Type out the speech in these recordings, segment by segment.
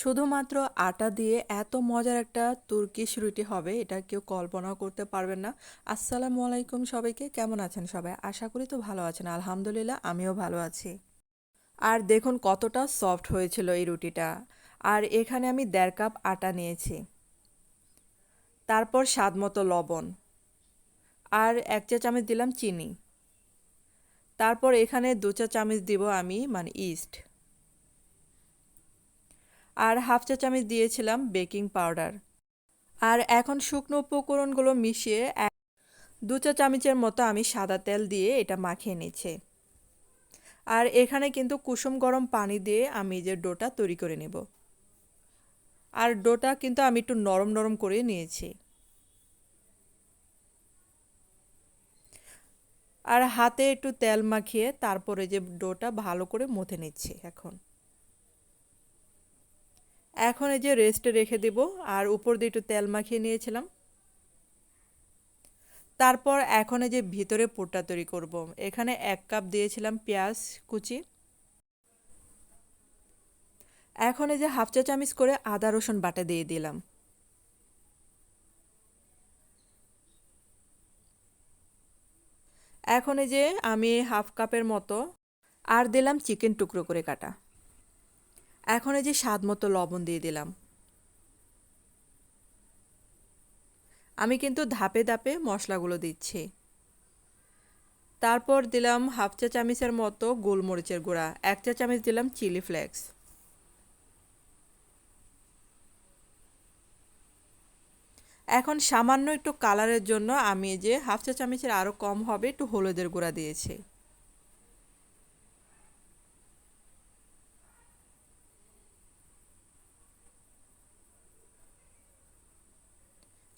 শুধুমাত্র আটা দিয়ে এত মজার একটা তুর্কিশ রুটি হবে, এটা কেউ কল্পনাও করতে পারবেন না। আসসালামু আলাইকুম সবাইকে, কেমন আছেন সবাই? আশা করি তো ভালো আছেন, আলহামদুলিল্লাহ আমিও ভালো আছি। আর দেখুন কতটা সফট হয়েছিল এই রুটিটা। আর এখানে আমি দেড় কাপ আটা নিয়েছি। তারপর স্বাদ মতো লবণ। আর এক চা চামচ দিলাম চিনি। তারপর এখানে দু চা চামচ দিব আমি মানে ইস্ট। আর হাফ চা চামচ দিয়েছিলাম বেকিং পাউডার। আর এখন শুকনো উপকরণগুলো মিশিয়ে দু চা চামচের মতো আমি সাদা তেল দিয়ে এটা মাখিয়ে নিচ্ছি। আর এখানে কিন্তু কুসুম গরম পানি দিয়ে আমি যে ডোটা তৈরি করে নেব। আর ডোটা কিন্তু আমি একটু নরম নরম করে নিয়েছি। আর হাতে একটু তেল মাখিয়ে তারপরে যে ডোটা ভালো করে মথে নিচ্ছি এখন। এখন এই যে রেস্টে রেখে দেব, আর উপর দিয়ে একটু তেল মাখিয়ে নিয়েছিলাম। তারপর এখন এই যে ভিতরে পোটটা তৈরি করব। এখানে এক কাপ দিয়েছিলাম পেঁয়াজ কুচি। এখন এই যে হাফ চা চামিচ করে আদা রসুন বাটা দিয়ে দিলাম। এখন এই যে আমি হাফ কাপের মতো আর দিলাম চিকেন টুকরো করে কাটা। এখন এই যে স্বাদ মতো লবণ দিয়ে দিলাম। আমি কিন্তু ধাপে ধাপে মশলাগুলো দিচ্ছি। তারপর দিলাম হাফ চা চামিচের মতো গোলমরিচের গুঁড়া, এক চা চামচ দিলাম চিলি ফ্লেক্স। এখন সামান্য একটু কালারের জন্য আমি যে হাফ চা চামচের আরও কম হবে একটু হলুদের গুঁড়া দিয়েছি।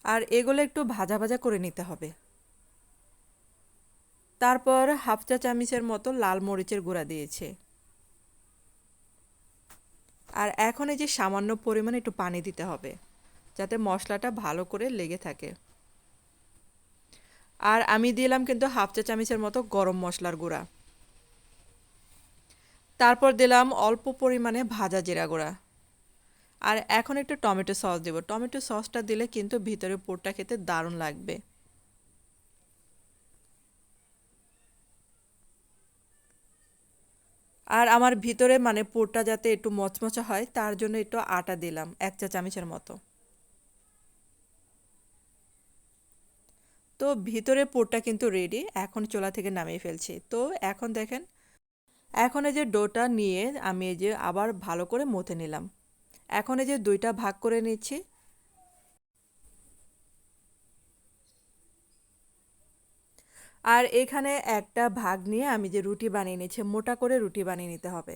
আর এগুলো একটু ভাজা ভাজা করে নিতে হবে। তারপর হাফ চা চামিচের মতো লাল মরিচের গুঁড়া দিয়েছে। আর এখন এই যে সামান্য পরিমাণে একটু পানি দিতে হবে, যাতে মশলাটা ভালো করে লেগে থাকে। আর আমি দিলাম কিন্তু হাফ চা চামিচের মতো গরম মশলার গুঁড়া। তারপর দিলাম অল্প পরিমাণে ভাজা জিরা গুঁড়া। আর এখন একটু টমেটো সস দেবো। টমেটো সসটা দিলে কিন্তু ভিতরে পোরটা খেতে দারুণ লাগবে। আর আমার ভিতরে মানে পোরটা যাতে একটু মচমচা হয়, তার জন্য একটু আটা দিলাম, এক চা চামচের মতো। তো ভিতরে পোরটা কিন্তু রেডি এখন চোলা থেকে নামিয়ে ফেলছি। তো এখন দেখেন, এখন এই যে ডোটা নিয়ে আমি এই যে আবার ভালো করে মথে নিলাম। এখন এই যে দুইটা ভাগ করে নিচ্ছি। আর এখানে একটা ভাগ নিয়ে আমি যে রুটি বানিয়ে নিচ্ছি, মোটা করে রুটি বানিয়ে নিতে হবে।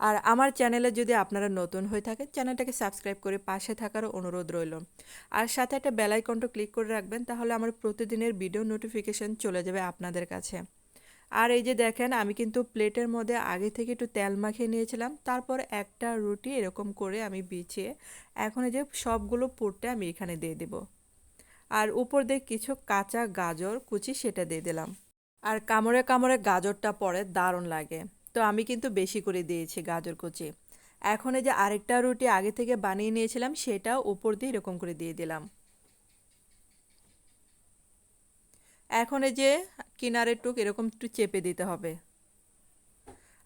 আর আমার চ্যানেলে যদি আপনারা নতুন হয়ে থাকেন চ্যানেলটাকে সাবস্ক্রাইব করে পাশে থাকারও অনুরোধ রইল। আর সাথে একটা বেলাইকনটা ক্লিক করে রাখবেন, তাহলে আমার প্রতিদিনের ভিডিও নোটিফিকেশন চলে যাবে আপনাদের কাছে। আর এই যে দেখেন, আমি কিন্তু প্লেটের মধ্যে আগে থেকে একটু তেল মাখিয়ে নিয়েছিলাম, তারপর একটা রুটি এরকম করে আমি বিছিয়ে এখন এই যে সবগুলো পুরটা আমি এখানে দিয়ে দেব। আর উপর দিয়ে কিছু কাঁচা গাজর কুচি সেটা দিয়ে দিলাম। আর কামড়ে কামড়ে গাজরটা পরে দারুণ লাগে। তো আমি কিন্তু বেশি করে দিয়েছি গাজর কুচি। এখন এই যে আরেকটা রুটি আগে থেকে বানিয়ে নিয়েছিলাম সেটা উপর দিয়ে এরকম করে দিয়ে দিলাম। এখন এই যে কিনারের টুক এরকম একটু চেপে দিতে হবে।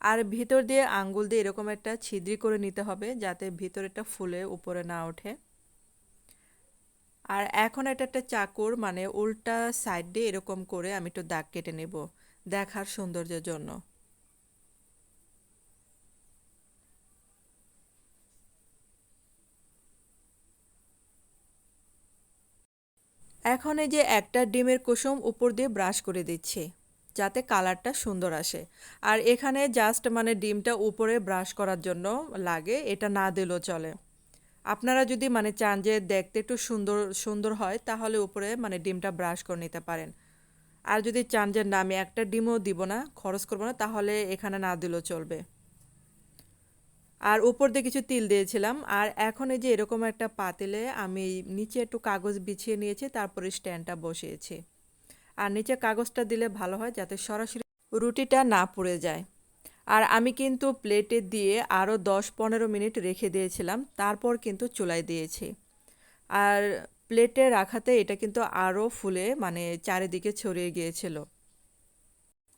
আর ভিতর দিয়ে আঙ্গুল দিয়ে এরকম একটা ছিদ্রি করে নিতে হবে, যাতে ভিতরেটা ফুলে, উপরে না ওঠে। আর এখন এটা একটা চাকুর মানে উল্টা সাইড দিয়ে এরকম করে আমি একটু দাগ কেটে নেব, দেখার সৌন্দর্যের জন্য। এখন এই যে একটা ডিমের কুসুম উপর দিয়ে ব্রাশ করে দিচ্ছি, যাতে কালারটা সুন্দর আসে। আর এখানে জাস্ট মানে ডিমটা উপরে ব্রাশ করার জন্য লাগে, এটা না দিলেও চলে। আপনারা যদি মানে চান যে দেখতে একটু সুন্দর সুন্দর হয়, তাহলে উপরে মানে ডিমটা ব্রাশ করে নিতে পারেন। আর যদি চান যে না, আমি একটা ডিমও দিব না, খরচ করব না, তাহলে এখানে না দিলেও চলবে। আর উপর দিয়ে কিছু তিল দিয়েছিলাম। আর এখন এই যে এরকম একটা পাতিলে আমি নিচে একটু কাগজ বিছিয়ে নিয়েছি, তারপরে স্ট্যান্ডটা বসিয়েছি। আর নিচে কাগজটা দিলে ভালো হয় যাতে সরাসরি রুটিটা না পুড়ে যায়। আর আমি কিন্তু প্লেটে দিয়ে আরও দশ পনেরো মিনিট রেখে দিয়েছিলাম, তারপর কিন্তু চুলায় দিয়েছি। আর প্লেটে রাখাতে এটা কিন্তু আরও ফুলে মানে চারিদিকে ছড়িয়ে গিয়েছিল।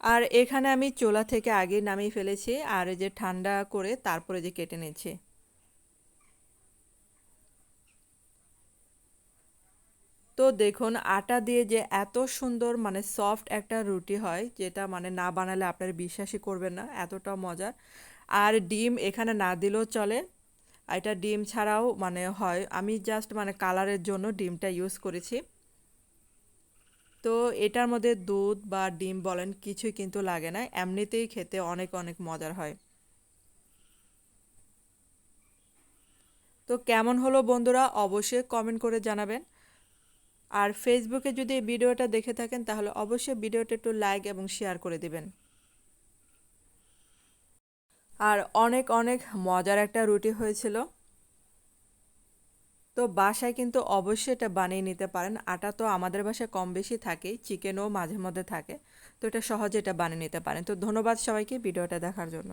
আর এখানে আমি চোলা থেকে আগে নামিয়ে ফেলেছি আর এই যে ঠান্ডা করে তারপরে যে কেটে নিয়েছি তো দেখুন, আটা দিয়ে যে এত সুন্দর মানে সফট একটা রুটি হয়, যেটা মানে না বানালে আপনার বিশ্বাসই করবেন না, এতটা মজার। আর ডিম এখানে না দিলেও চলে। এটা ডিম ছাড়াও মানে হয়। আমি জাস্ট মানে কালারের জন্য ডিমটা ইউজ করেছি। তো এটার মধ্যে দুধ বা ডিম বলেন কিছুই কিন্তু লাগে না, এমনিতেই খেতে অনেক অনেক মজার হয়। তো কেমন হলো বন্ধুরা অবশ্যই কমেন্ট করে জানাবেন। আর ফেসবুকে যদি এই ভিডিওটা দেখে থাকেন, তাহলে অবশ্যই ভিডিওটা একটু লাইক এবং শেয়ার করে দিবেন। আর অনেক অনেক মজার একটা রুটি হয়েছিল। তো বাসায় কিন্তু অবশ্যই এটা বানিয়ে নিতে পারেন। আটা তো আমাদের বাসায় কম বেশি থাকে চিকেনও মাঝে মধ্যে থাকে। তো এটা সহজে এটা বানিয়ে নিতে পারেন। তো ধন্যবাদ সবাইকে ভিডিওটা দেখার জন্য।